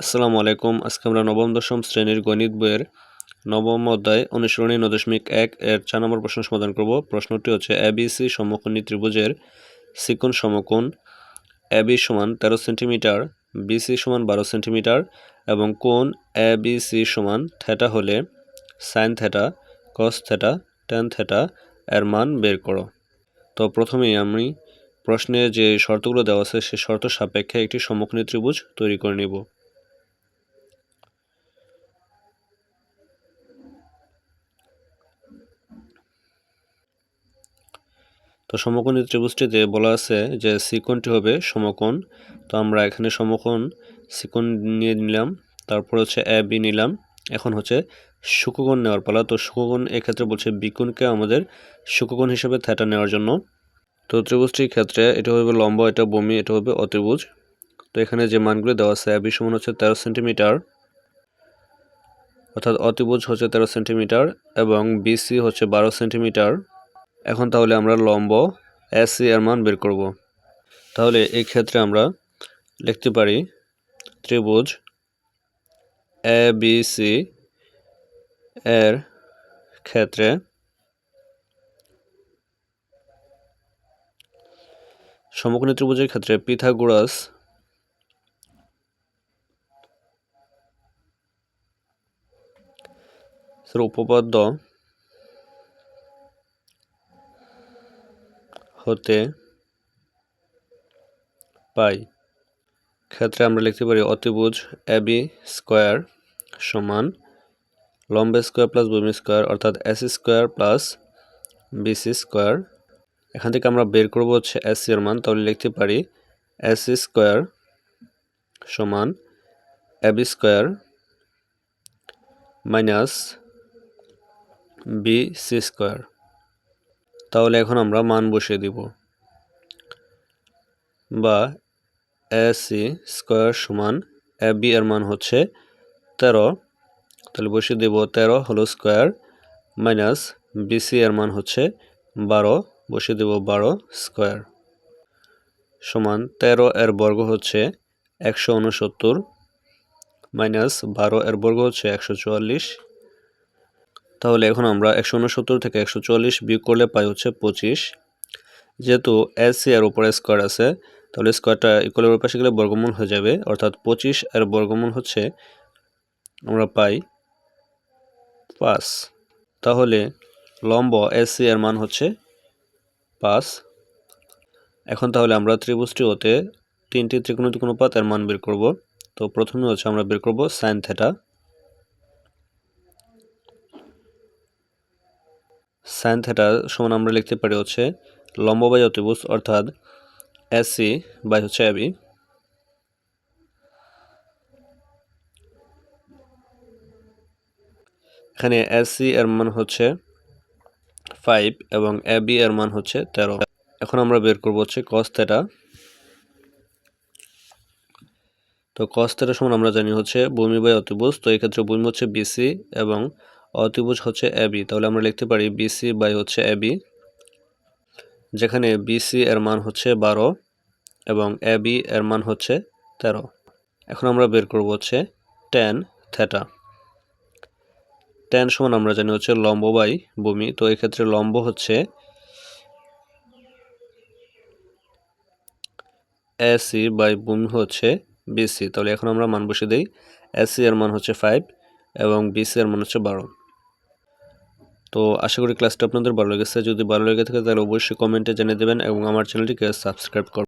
আসসালামু আলাইকুম। আজকে আমরা নবম, দশম শ্রেণির গণিত বইয়ের নবম অধ্যায় অনুসরণী ন দশমিক এক এর চার নম্বর প্রশ্ন সমাধান করব। প্রশ্নটি হচ্ছে এবিসি সমকোণী ত্রিভুজের সিকোণ সমকোণ এবি সমান তেরো সেন্টিমিটার বিসি সমান বারো সেন্টিমিটার এবং কোণ এবিসি সমান থেটা হলে sine theta, cos theta, tan theta এর মান বের করো। তো প্রথমেই আমি প্রশ্নে যে শর্তগুলো দেওয়া আছে, সে শর্ত সাপেক্ষে একটি সমকোণী ত্রিভুজ তৈরি করে নিব। তো সমকোণী ত্রিভুজটিতে বলা আছে যে সিকোণটি হবে সমকোণ, তো আমরা এখানে সমকোণ সিকোণ নিয়ে নিলাম, তারপর হচ্ছে এ, বি নিলাম। এখন হচ্ছে সুকোণ নেওয়ার পালা, তো সুকোণ এক্ষেত্রে বলছে বিকোণকে আমাদের সুকোণ হিসেবে থ্যাটা নেওয়ার জন্য। তো ত্রিভুজটির ক্ষেত্রে এটা হবে লম্ব, এটা বমি, এটা হবে অত্রিভুজ তো এখানে যে মানগুলো দেওয়া আছে বি সমান হচ্ছে তেরো সেন্টিমিটার। অর্থাৎ অতিভুজ হচ্ছে তেরো সেন্টিমিটার এবং বিসি হচ্ছে বারো সেন্টিমিটার। এখন তাহলে আমরা লম্ব এসি এর মান বের করব। তাহলে এই ক্ষেত্রে আমরা লিখতে পারি ত্রিভুজ এ বি সি এর ক্ষেত্রে সমকোণী ত্রিভুজের ক্ষেত্রে পিথাগোরাস উপপাদ্য হতে পাই। ক্ষেত্রে আমরা লিখতে পারি অতিভুজ এবি স্কোয়ার সমান লম্ব স্কোয়ার প্লাস ভূমি স্কোয়ার অর্থাৎ S square plus BC square এখান থেকে আমরা বের করব হচ্ছে এস এর মান, তাহলে লিখতে পারি এস স্কোয়ার সমান AB square minus B C square তাহলে এখন আমরা মান বসিয়ে দিব। বা এ সি স্কোয়ার সমান এ বি এর মান হচ্ছে তেরো। তাহলে বসিয়ে দেব তেরো হলো স্কোয়ার মাইনাস বিসি এর মান হচ্ছে বারো। বসিয়ে দেব বারো স্কোয়ার সমান তেরো এর বর্গ হচ্ছে একশো উনসত্তর মাইনাস বারো এর বর্গ হচ্ছে একশো চুয়াল্লিশ। তাহলে এখন আমরা একশো উনসত্তর থেকে একশো চল্লিশ বিয়োগ করলে পাই হচ্ছে পঁচিশ। যেহেতু এস সি এর উপরে স্কোয়ার আছে, তাহলে স্কোয়ারটা ইকুয়ালের পাশে গেলে বর্গমূল হয়ে যাবে। অর্থাৎ পঁচিশ আর বর্গমূল হচ্ছে আমরা পাই পাঁচ। তাহলে লম্ব এস সি এর মান হচ্ছে পাঁচ। এখন তাহলে আমরা ত্রিভুজটি হতে তিনটি ত্রিকোণিক অনুপাত এর মান বের করব। তো প্রথমে হচ্ছে আমরা বের করব সাইন থেটা সাইন থেটা সমান আমরা লিখতে পারি হচ্ছে লম্ব বাই অতিভুজ অর্থাৎ এসি বাই হচ্ছে এবি এখানে এসি এর মান হচ্ছে ফাইভ এবং এবি এর মান হচ্ছে তেরো। এখন আমরা বের করব হচ্ছে কস থেটা তো কস থেটা সমান আমরা জানি হচ্ছে ভূমি বাই অতিভুজ তো এক্ষেত্রে ভূমি হচ্ছে বিসি এবং অতিভুজ হচ্ছে এবি তাহলে আমরা লিখতে পারি বিসি বাই হচ্ছে এবি যেখানে বিসি এর মান হচ্ছে বারো এবং এবি এর মান হচ্ছে তেরো। এখন আমরা বের করব হচ্ছে টেন থেটা টেন সমান আমরা জানি হচ্ছে লম্ব বাই ভূমি। তো এক্ষেত্রে লম্ব হচ্ছে এসি বাই ভূমি হচ্ছে বিসি তাহলে এখন আমরা মান বসে দিই। এসি এর মান হচ্ছে ফাইভ এবং বিসি এর মান হচ্ছে বারো। তো আশা করি ক্লাসটা আপনাদের ভালো লেগেছে। যদি ভালো লেগে থাকে তাহলে অবশ্যই কমেন্টে জানিয়ে দেবেন এবং আমার চ্যানেলটিকে সাবস্ক্রাইব করবেন।